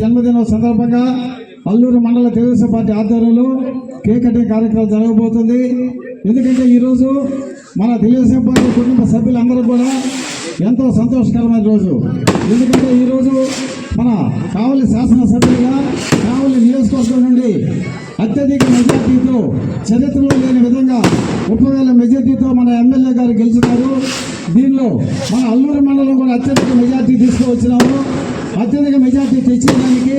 జన్మదినం సందర్భంగా అల్లూరు మండల తెలుగుదేశం పార్టీ ఆధ్వర్యంలో కేక్ కటింగ్ కార్యక్రమం జరగబోతుంది. ఎందుకంటే ఈరోజు మన తెలుగుదేశం పార్టీ కుటుంబ సభ్యులందరూ కూడా ఎంతో సంతోషకరమైన రోజు. ఎందుకంటే ఈరోజు మన కావలి శాసనసభ్యులుగా కావలి నియోజకవర్గం నుండి అత్యధిక మెజార్టీతో చరిత్రలో లేని విధంగా ముప్పై వేల మెజార్టీతో మన ఎమ్మెల్యే గారు గెలిచినారు. దీనిలో మన అల్లూరు మండలం కూడా అత్యధిక మెజార్టీ తీసుకువచ్చినాము. అత్యధిక మెజార్టీ తెచ్చేదానికి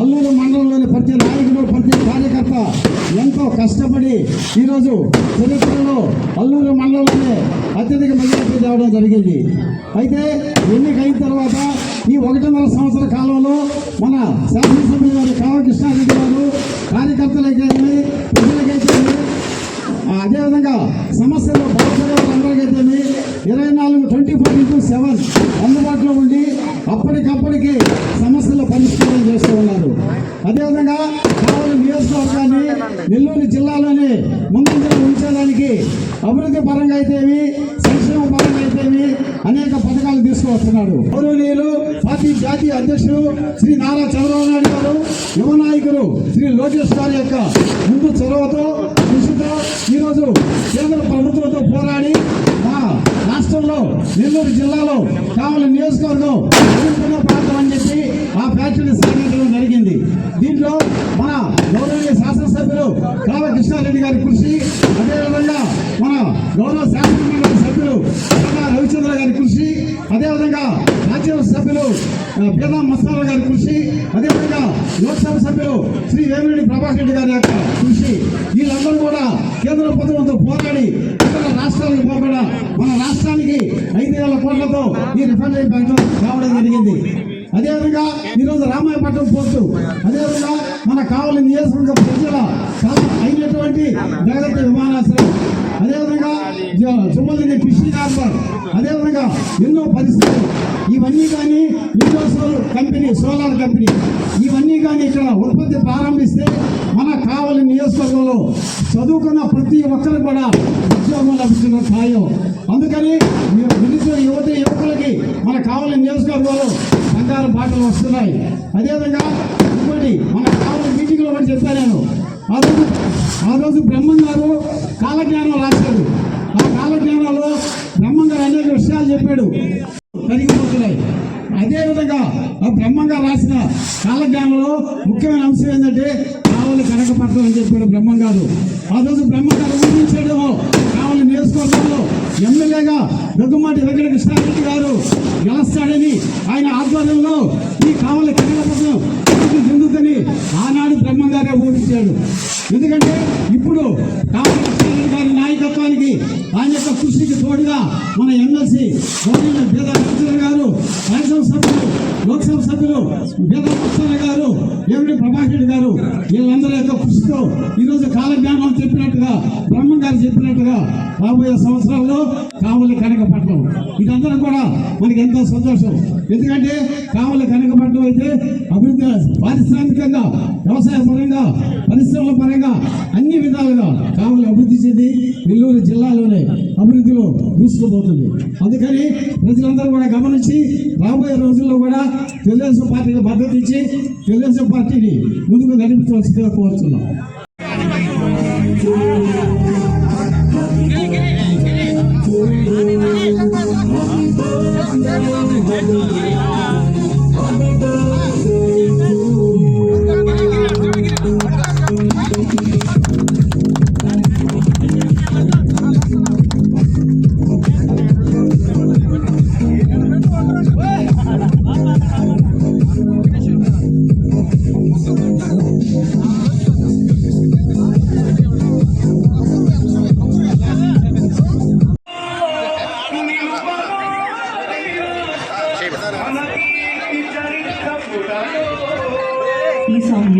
అల్లూరు మండలంలోని ప్రతి నాయకుడు ప్రతి కార్యకర్త ఎంతో కష్టపడి ఈరోజు చరిత్రలో అల్లూరు మండలంలోనే అత్యధిక మెజార్టీ తేవడం జరిగింది. అయితే ఎన్నికైన తర్వాత ఈ ఒకటిన్నర సంవత్సర కాలంలో మన శాసనసభ్యులు గారు కామకృష్ణ అదేవిధంగా సమస్యలు బాధపడే ఇరవై నాలుగు ట్వంటీ ఫోర్ ఇంటూ సెవెన్ అందుబాటులో ఉండి అప్పటికప్పటికి సమస్యలు పరిష్కారం చేస్తూ ఉన్నారు. అదేవిధంగా కావలి నియోజకవర్గాన్ని నెల్లూరు జిల్లాలోనే ముందంజలో ఉంచేదానికి అభివృద్ధి పరంగా అయితేమి సంక్షేమ పరంగా అయితేమి అనేక పథకాలు తీసుకువస్తున్నాడు. గౌరవనీయులు పార్టీ జాతీయ అధ్యక్షుడు శ్రీ నారా చంద్రబాబు నాయుడు గారు యువ నాయకులు శ్రీ లోకేష్ గారి యొక్క ముందు చొరవతో కృషితో ఈరోజు కేంద్ర ప్రభుత్వంతో పోరాడి రాష్ట్రంలో నెల్లూరు జిల్లాలో కావాలి నియోజకవర్గం ప్రాంతం అని చెప్పి ఆ ఫ్యాక్టరీని సాగించడం జరిగింది. దీంట్లో మన గౌరవనీయ శాసనసభ్యులు కావ కృష్ణారెడ్డి గారి కృషి అదేవిధంగా మన గౌరవ శాసనమండలి సభ్యులు రవిచంద్ర గారి కృషి అదేవిధంగా రాజ్యసభ సభ్యులు ఆ, బేదా మస్తారావు గారి కృషి అదేవిధంగా లోక్సభ సభ్యులు శ్రీ వేమిరెడ్డి ప్రభాకర్ రెడ్డి గారి యొక్క కృషి. వీళ్ళందరూ కూడా కేంద్ర ప్రభుత్వంతో పోరాడి ఇతర రాష్ట్రాలకు పోకుండా మన రాష్ట్రానికి ఐదు వేల కోట్లతో ఈ రిఫైనరీ బ్యాంకు రావడం జరిగింది. అదేవిధంగా ఈరోజు రామాయపట్నం పోర్టు అదేవిధంగా మన కావలి నియోజకవర్గ ప్రజల చాలా అయినటువంటి జాగ్రత్త విమానాశ్రయం అదేవిధంగా చుమ్మలిని ఫిషింగ్ హార్బర్ అదేవిధంగా ఎన్నో పరిస్థితులు. ఇవన్నీ కానీ విండోసోల్ కంపెనీ సోలార్ కంపెనీ ఇవన్నీ కానీ ఇక్కడ ఉత్పత్తి ప్రారంభిస్తే మన కావలి నియోజకవర్గంలో చదువుకున్న ప్రతి ఒక్కరు కూడా ఉద్యోగం లభించిన ఖాయం అందుకని మీరు పిలిచిన యువతి యువకులకి మన కావాలని నియోజకవర్గంలో బంగారు పాటలు వస్తున్నాయి. అదేవిధంగా ఇంకోటి మన కావాలని మీటింగ్లో కూడా చెప్పాను నేను. ఆ రోజు ఆ రోజు బ్రహ్మం గారు కాలజ్ఞానం రాశాడు ఆ కాలజ్ఞానంలో బ్రహ్మం గారు అనేక విషయాలు చెప్పాడు. కరిగిపోతున్నాయి అదేవిధంగా ఆ బ్రహ్మంగా రాసిన కాలజ్ఞానంలో ముఖ్యమైన అంశం ఏంటంటే కావాలి కనకపట్నం అని చెప్పాడు బ్రహ్మం గారు. ఆ రోజు బ్రహ్మం గారు ఊహించాడు కావలి నియోజకవర్గంలో ఎమ్మెల్యేగా దగ్గుమాటి వెంకట కృష్ణారెడ్డి గారు గెలుస్తాడని ఆయన ఆధ్వర్యంలో ఈ కావల కనకపట్నం కోసం చెందుతుంది ఆనాడు బ్రహ్మం గారే ఊహించాడు. ఎందుకంటే ఇప్పుడు కావల కృష్ణారెడ్డి గారి నాయకత్వానికి ఆయన యొక్క కృషికి తోడుగా మన ఎమ్మెల్సీ గౌరవ బేద రామచంద్ర గారు రాజ్యసభ సభ్యులు లోక్సభ సభ్యులు బేద గారు ఏమిటి ప్రభాకర్ గారు వీళ్ళందరి యొక్క కృషితో ఈరోజు కాలజ్ఞానం చెప్పినట్టుగా బ్రహ్మ గారు చెప్పినట్టుగా రాబోయే సంవత్సరాల్లో కావలి కనకపట్నం. ఇదంతా కూడా మనకి ఎంతో సంతోషం. ఎందుకంటే కావలి కనకపట్నం అయితే అభివృద్ధి పారిశ్రామికంగా వ్యవసాయ పరంగా పరిశ్రమల పరంగా అన్ని విధాలుగా కావలి అభివృద్ధి చెంది నెల్లూరు జిల్లాలోనే అభివృద్ధిలో దూసుకుపోతుంది. అందుకని ప్రజలందరూ కూడా గమనించి రాబోయే రోజుల్లో కూడా తెలుగుదేశం పార్టీకి మద్దతు ఇచ్చి తెలుగుదేశం పార్టీని ముందుకు నడిపించవలసిందిగా కోరుతున్నాం. ఈ song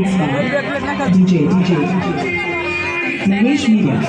Miska, DJ, DJ, Nagesh Media.